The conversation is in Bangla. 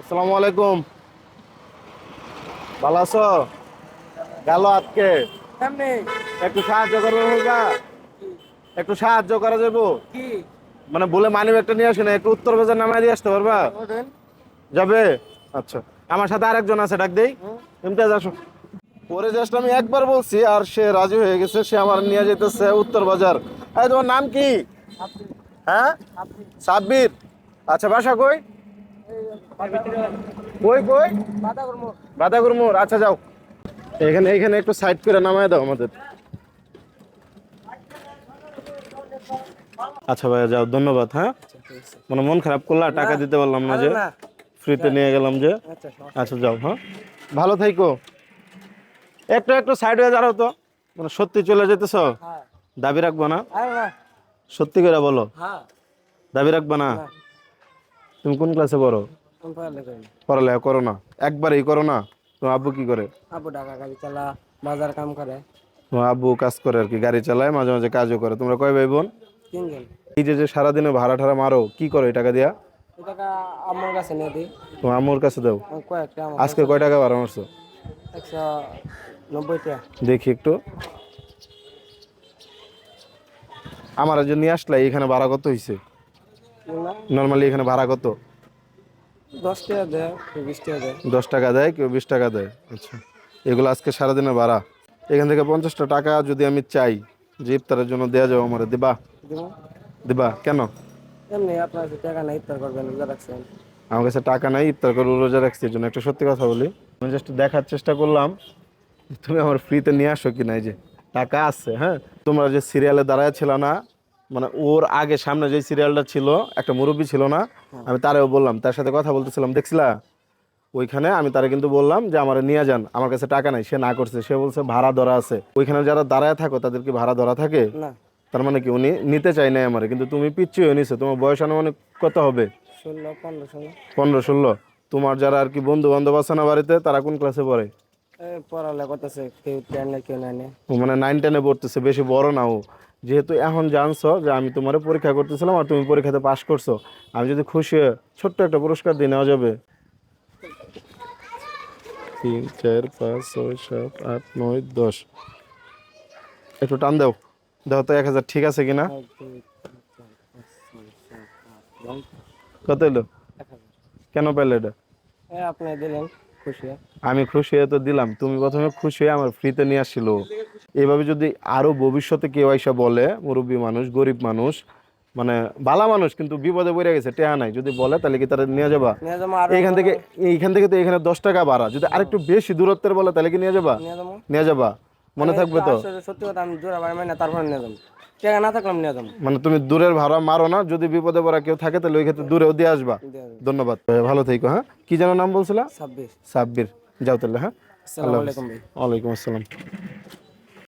আসসালামু আলাইকুম। ভালো আছো? গেল আজকে। একটু সাহায্য করবে একটু সাহায্য করা যাব মানে বলে মানি একটা নিয়ে আসে না একটু উত্তর বাজার নামায় দিয়ে আসতে পারবা? যাবে? আচ্ছা। আমার সাথে আরেকজন আছে ডাক দেই। ইমতিয়াজ আসো। পরে জাস্ট আমি একবার বলছি আর সে রাজি হয়ে গেছে সে আমার নিয়ে যেতেছে উত্তর বাজার। তোমার নাম কি? হ্যাঁ? সাব্বির। আচ্ছা বাসা কই? কই কই? করব আচ্ছা যাও। এখানে এখানে একটু সাইড করে নামায় দাও আমাদের। আচ্ছা ভাইয়া যাও ধন্যবাদ হ্যাঁ? মানে মন খারাপ করলা টাকা দিতে পারলাম না যে ফ্রিতে নিয়ে গেলাম যে। আচ্ছা আচ্ছা যাও হ্যাঁ? ভালো থাইকো। একটু একটু সাইড হয়ে দাঁড়াও তো। মানে সত্যি চলে যেতেছ? হ্যাঁ। দাবি রাখব না? সত্যি করে বলো। হ্যাঁ। দাবি রাখব না। তুমি কোন ক্লাসে পড়ো? পড়ালেখা করো। না। একবারই করো না? তোমার আব্বু কি করে? আবু টাকা গাড়ি চালা বাজার কাম করে। তোমার আব্বু কাজ করে আর কি গাড়ি চালায় মাঝে মাঝে কাজও করে। তোমরা কয় ভাই বোন? তিনজন। এই যে যে সারাদিনে ভাড়া ঠাড়া মারো কি করো এই টাকা দিয়া? টাকা আমার কাছে নিয়ে দিই। তোমার আম্মুর কাছে দাও। কয়েকটা আজকে কয় টাকা ভাড়া মারছো? একশো নব্বইটা। দেখি একটু। আমার যে নিয়ে আসলে এখানে ভাড়া কত হয়েছে নর্মালি এখানে ভাড়া কত? দশ টাকা দেয় কেউ বিশ টাকা দেয়। দশ টাকা দেয় কেউ বিশ টাকা দেয়। আচ্ছা। এগুলো আজকে সারাদিনের ভাড়া। এখান থেকে পঞ্চাশটা টাকা যদি আমি চাই যে ইফতারের জন্য দেওয়া যাবে আমার দিবা? দিব। দিবা? কেন? এমনি আপনার কাছে টাকা নাই ইফতার করবেন রোজা রাখছেন। আমার কাছে টাকা নাই ইফতার করে রোজা রাখছি এর জন্য একটা সত্যি কথা বলি। আমি জাস্ট দেখার চেষ্টা করলাম তুমি আমার ফ্রিতে নিয়ে আসো কি না এই যে টাকা আছে হ্যাঁ? তোমরা যে সিরিয়ালে দাঁড়ায় ছিল না মানে ওর আগে সামনে যে সিরিয়ালটা ছিল একটা মুরব্বী ছিল না আমি তারেও বললাম তার সাথে কথা বলতেছিলাম দেখছিলা? ওইখানে আমি তারে কিন্তু বললাম যে আমার নিয়ে যান আমার কাছে টাকা নাই সে না করছে সে বলছে ভাড়া ধরা আছে। ওইখানে যারা দাঁড়ায় থাকো তাদের কি ভাড়া ধরা থাকে? তার মানে কি উনি নিতে চাই নাই আমার কিন্তু তুমি পিচ্ছি হয়ে নিছো তোমার বয়স আনুমানিক কত হবে? পনেরো ষোলো। পনেরো ষোলো। তোমার যারা আর কি বন্ধু বান্ধব আছে না বাড়িতে তারা কোন ক্লাসে পড়ে? এই পড়ালে করতেছে কেউ টেনে কেউ নেয় ও মানে নাইন টেনে পড়তেছে বেশি বড় না ও। যেহেতু এখন জানছো যে আমি তোমার পরীক্ষা করতেছিলাম আর তুমি পরীক্ষাতে পাশ করছ আমি যদি খুশি হয়ে ছোট্ট একটা পুরস্কার দিয়ে নেওয়া যাবে। তিন চার পাঁচ ছয় সাত আট নয় দশ। একটু টান দাও। দাও তো এক হাজার ঠিক আছে কিনা কত এলো কেন পেলে এটা? আপনি দিলেন। আমি খুশি হয়ে তো দিলাম। তুমি প্রথমে খুশি হয়ে আমার ফ্রিতে নিয়ে আসছিল। এইভাবে যদি আরও ভবিষ্যতে কেউ এসে বলে মুরব্বী মানুষ গরিব মানুষ মানে বালা মানুষ কিন্তু বিপদে পড়ে গেছে টেহা নাই। যদি বলে তাহলে কি তারা নিয়ে যাবা? এইখান থেকে এইখান থেকে তো এখানে দশ টাকা ভাড়া। যদি আরেকটু বেশি দূরত্বের বলে তাহলে কি নিয়ে যাবা? নিয়ে যাবা। মনে থাকবে তো? সত্যি কথা আমি জোড়া বাড়ি মানে তারপরে নিয়ে যাব। টাকা না থাকলাম নিয়ে যাব। মানে তুমি দূরের ভাড়া মারো না যদি বিপদে পড়া কেউ থাকে তাহলে ওই ক্ষেত্রে দূরেও দিয়ে আসবা। ধন্যবাদ। ভালো থেকো হ্যাঁ? কি যেন নাম বলছিলা? সাব্বির। সাব্বির। যাও তাহলে হ্যাঁ? আসসালামু আলাইকুম ওয়ালাইকুম আসসালাম।